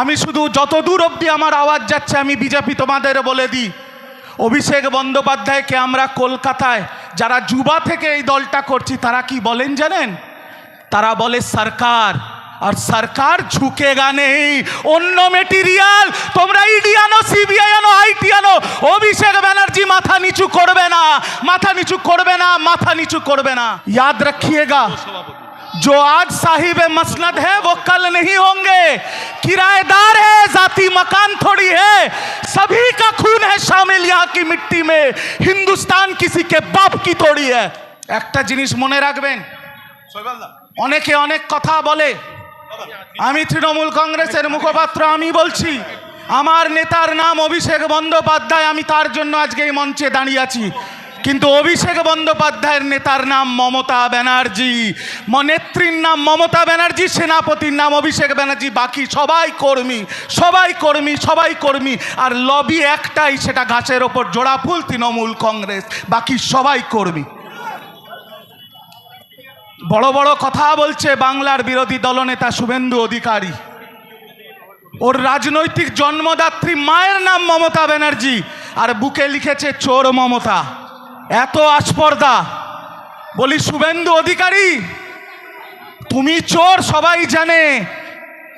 আমি শুধু যত দূর অবধি আমার আওয়াজ যাচ্ছে, আমি বিজেপি তোমাদের বলে দিই। অভিষেক বন্দ্যোপাধ্যায়কে আমরা কলকাতায়, যারা যুবা থেকে এই দলটা করছি, তারা কি বলেন জানেন? তারা বলে, সরকার, আর সরকার ঝুঁকে নেই অন্য মেটিরিয়াল, তোমরা ইডি আনো সিবিআই আনো আইটি আনো অভিষেক ব্যানার্জি মাথা নিচু করবে না, মাথা নিচু করবে না, মাথা নিচু করবে না। ইয়াদ রাখিয়েগা जो आज साहिब मसनद है वो कल नहीं होंगे किराएदार है जाति मकान थोड़ी है सभी का खून है शामिल यहाँ की मिट्टी में हिंदुस्तान किसी के बाप की थोड़ी है একটা জিনিস মনে রাখবেন অনেকে অনেক কথা বলে আমি তৃণমূল কংগ্রেসের মুখপাত্র আমি বলছি আমার নেতার নাম অভিষেক বন্দ্যোপাধ্যায় আমি তার জন্য আজকে এই মঞ্চে দাঁড়িয়ে আছি কিন্তু অভিষেক বন্দ্যোপাধ্যায়ের নেতার নাম মমতা ব্যানার্জি। নেত্রীর নাম মমতা ব্যানার্জি, সেনাপতির নাম অভিষেক ব্যানার্জি, বাকি সবাই কর্মী সবাই কর্মী সবাই কর্মী। আর লবি একটাই, সেটা গাছের ওপর জোড়া ফুল, তৃণমূল কংগ্রেস, বাকি সবাই কর্মী। বড় বড় কথা বলছে বাংলার বিরোধী দলনেতা শুভেন্দু অধিকারী। ওর রাজনৈতিক জন্মদাত্রী মায়ের নাম মমতা ব্যানার্জি, আর বুকে লিখেছে চোর মমতা। এত আস্পর্দা বলি, শুভেন্দু অধিকারী, তুমি চোর, সবাই জানে।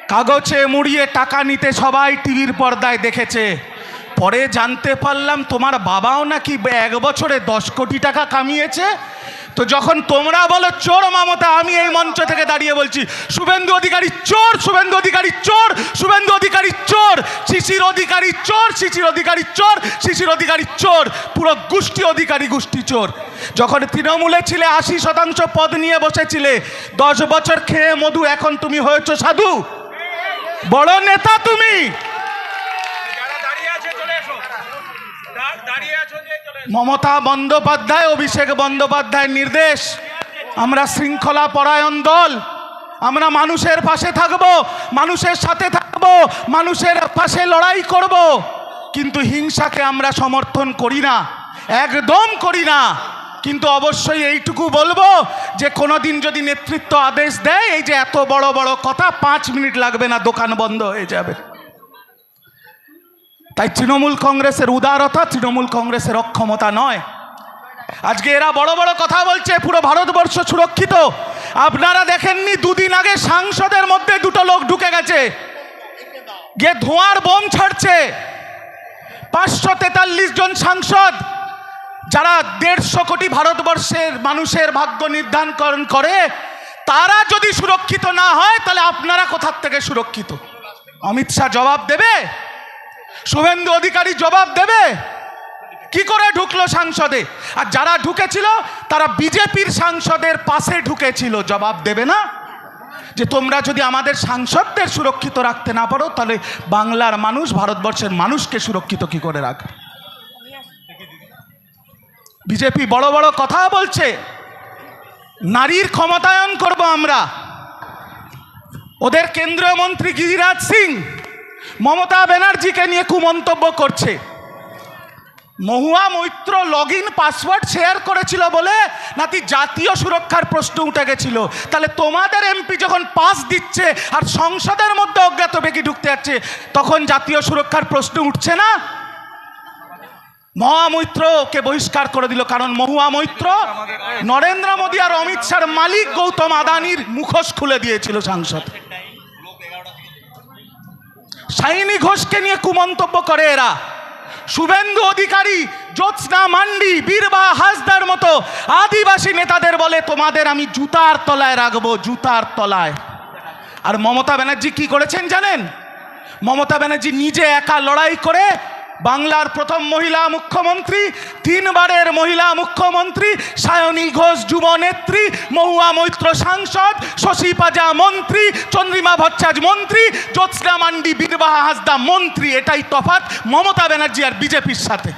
কাগজে মুড়িয়ে টাকা নিতে সবাই টিভির পর্দায় দেখেছে। পরে জানতে পারলাম তোমার বাবাও নাকি এক বছরে দশ কোটি টাকা কামিয়েছে। তো যখন তোমরা বলো, চোর মমতা, আমি এই মঞ্চ থেকে দাঁড়িয়ে বলছি, শুভেন্দু অধিকারী চোর, শুভেন্দু অধিকারী চোর, শুভেন্দু অধিকারী চোর, শিশির অধিকারী চোর, শিশির অধিকারী চোর, শিশির অধিকারী চোর, পুরো গোষ্ঠী অধিকারী গোষ্ঠী চোর। যখন তৃণমূলে ছিলে, আশি শতাংশ পদ নিয়ে বসেছিলে, দশ বছর খেয়ে মধু, এখন তুমি হয়েছ সাধু। বড় নেতা তুমি যারা দাঁড়িয়ে আছে চলে এসো দা- দাঁড়িয়ে আছো যে চলে এসো। মমতা বন্দ্যোপাধ্যায়, অভিষেক বন্দ্যোপাধ্যায়ের নির্দেশ, আমরা শৃঙ্খলা পরায়ণ দল, আমরা মানুষের পাশে থাকব, মানুষের সাথে থাকব, মানুষের পাশে লড়াই করব। কিন্তু হিংসাকে আমরা সমর্থন করি না, একদম করি না। কিন্তু অবশ্যই এইটুকু বলব যে কোনো দিন যদি নেতৃত্ব আদেশ দেয়, এই যে এত বড় বড় কথা, পাঁচ মিনিট লাগবে না, দোকান বন্ধ হয়ে যাবে। তাই তৃণমূল কংগ্রেসের উদারতা তৃণমূল কংগ্রেসের অক্ষমতা নয়। আজকে এরা বড় বড় কথা বলছে, পুরো ভারতবর্ষ সুরক্ষিত। আপনারা দেখেননি দুদিন আগে সাংসদের মধ্যে দুটো লোক ঢুকে গেছে। গিয়ে ধোঁয়ার বোম ছাড়ছে। পাঁচশো তেতাল্লিশ জন সাংসদ, যারা দেড়শো কোটি ভারতবর্ষের মানুষের ভাগ্য নির্ধারণ করে, তারা যদি সুরক্ষিত না হয়, তাহলে আপনারা কোথার থেকে সুরক্ষিত? অমিত শাহ জবাব দেবে? শুভেন্দু অধিকারী জবাব দেবে? কি করে ঢুকলো সাংসদে? আর যারা ঢুকেছিল, তারা বিজেপির সাংসদের পাশে ঢুকেছিল, জবাব দেবে না? যে তোমরা যদি আমাদের সাংসদদের সুরক্ষিত রাখতে না পারো, তাহলে বাংলার মানুষ, ভারতবর্ষের মানুষকে সুরক্ষিত কি করে রাখবে বিজেপি বড় বড় কথা বলছে, নারীর ক্ষমতায়ন করব আমরা। ওদের কেন্দ্রীয় মন্ত্রী গিরিরাজ সিং মমতা ব্যানার্জিকে নিয়ে কুমন্তব্য করছে। Mahua Moitra log in password share করেছিল বলে নাকি জাতীয় সুরক্ষার প্রশ্ন উঠে গেছিল। তাহলে তোমাদের এমপি যখন পাস দিচ্ছে আর সংসদের মধ্যে অজ্ঞাত ব্যক্তি ঢুকতে যাচ্ছে, তখন জাতীয় সুরক্ষার প্রশ্ন উঠছে না? মহামৈত্রকে বহিষ্কার করে দিল, কারণ মহুয়া মৈত্র নরেন্দ্র মোদী আর অমিত শাহর মালিক গৌতম আদানির মুখোশ খুলে দিয়েছিল সাংসদ। সাইনি ঘোষকে নিয়ে কুমন্তব্য করে এরা। শুভেন্দু অধিকারী, জ্যোৎস্না মান্ডি, বীরবা হাসদার মতো আদিবাসী নেতাদের বলে, তোমাদের আমি জুতার তলায় রাখব, জুতার তলায়। আর মমতা ব্যানার্জি কি করেছেন জানেন? মমতা ব্যানার্জি নিজে একা লড়াই করে বাংলার প্রথম মহিলা মুখ্যমন্ত্রী, তিনবারের মহিলা মুখ্যমন্ত্রী, সায়নী ঘোষ যুব নেত্রী, মহুয়া মৈত্র সাংসদ, শশী পাজা মন্ত্রী, চন্দ্রিমা ভট্টাচার্য মন্ত্রী, জ্যোৎস্না মান্ডি বীরবাহা হাসদা মন্ত্রী। এটাই তফাৎ মমতা ব্যানার্জি আর বিজেপির সাথে।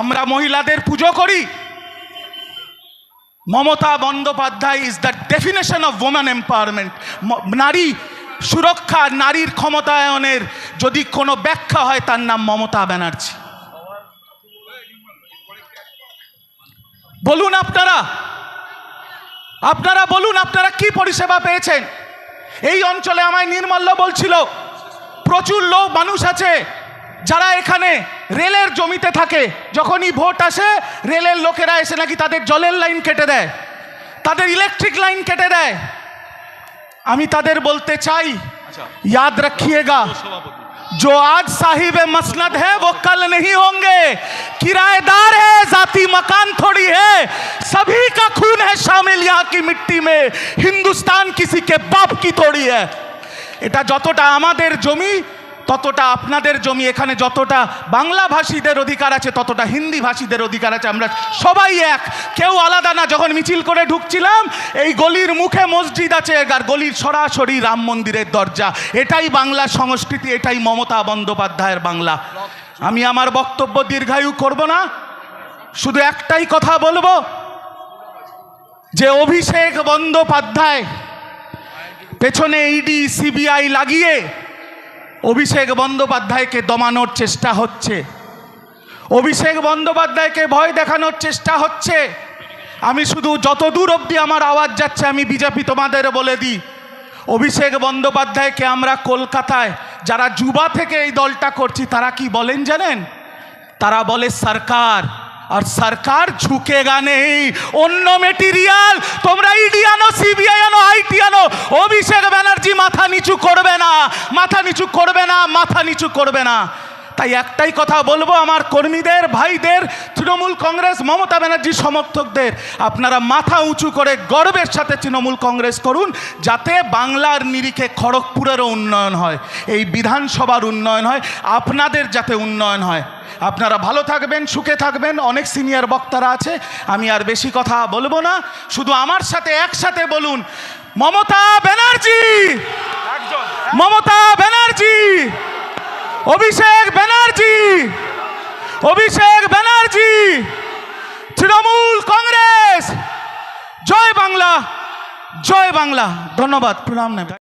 আমরা মহিলাদের পুজো করি। Mamata Bandyopadhyay is the definition of woman empowerment নারী সুরক্ষা নারীর ক্ষমতায়নের যদি কোনো ব্যাখ্যা হয়, তার নাম মমতা ব্যানার্জি। বলুন আপনারা আপনারা বলুন আপনারা কি পরিষেবা পেয়েছেন? এই অঞ্চলে আমায় নির্মল্য বলছিল, প্রচুর লোক, মানুষ আছে, যারা এখানে রেলের জমিতে থাকে। যখনই ভোট আসে, রেলের লোকেরা এসে নাকি তাদের জলের লাইন কেটে দেয়, তাদের ইলেকট্রিক লাইন কেটে দেয়। আমি তাদের বলতে চাই याद रखिएगा जो आज साहिब मसनद है वो कल नहीं होंगे किराएदार है जाति मकान थोड़ी है सभी का खून है शामिल यहाँ की मिट्टी में हिंदुस्तान किसी के बाप की थोड़ी है এটা যতটা আমাদের জমি ততটা আপনাদের জমি এখানে যতটা বাংলা ভাষীদের অধিকার আছে, ততটা হিন্দি ভাষীদের অধিকার আছে, আমরা সবাই এক। কেউ আলাদা না, যখন মিছিল করে ঢুকছিলাম, এই গলির মুখে মসজিদ আছে, আর গলির সরাসরি রাম মন্দিরের দরজা। এটাই বাংলা সংস্কৃতি, এটাই মমতা বন্দ্যোপাধ্যায়ের বাংলা। আমি আমার বক্তব্য দীর্ঘায়ু করব না, শুধু একটাই কথা বলব, যে অভিষেক বন্দ্যোপাধ্যায় পেছনে ইডি, সিবিআই লাগিয়ে অভিষেক বন্দ্যোপাধ্যায়কে দমানোর চেষ্টা হচ্ছে। অভিষেক বন্দ্যোপাধ্যায়কে ভয় দেখানোর চেষ্টা হচ্ছে। আমি শুধু যত দূর অবধি আমার আওয়াজ যাচ্ছে, আমি বিজেপি তোমাদের বলে দিই, অভিষেক বন্দ্যোপাধ্যায়কে আমরা কলকাতায় যারা যুবা থেকে এই দলটা করছি, তারা কি বলেন জানেন? তারা বলে, সরকার আর সরকার ঝুঁকেগা নেই। অন্য মেটেরিয়াল তোমরা ইডি আনো সিবিআই আনো আইটি আনো, অভিষেক ব্যানার্জি মাথা নিচু করবে না, মাথা নিচু করবে না, মাথা নিচু করবে না। তাই একটাই কথা বলব আমার কর্মীদের ভাইদের তৃণমূল কংগ্রেস মমতা ব্যানার্জি সমর্থকদের আপনারা মাথা উঁচু করে গর্বের সাথে তৃণমূল কংগ্রেস করুন যাতে বাংলার নিরিখে খড়গপুরেরও উন্নয়ন হয় এই বিধানসভার উন্নয়ন হয় আপনাদের যাতে উন্নয়ন হয়। আপনারা ভালো থাকবেন সুখে থাকবেন অনেক সিনিয়র বক্তারা আছে আমি আর বেশি কথা বলব না শুধু আমার সাথে একসাথে বলুন মমতা ব্যানার্জি! একজন। মমতা অভিষেক ব্যানার্জি অভিষেক ব্যানার্জি তৃণমূল কংগ্রেস জয় বাংলা জয় বাংলা। ধন্যবাদ প্রণাম নেবে।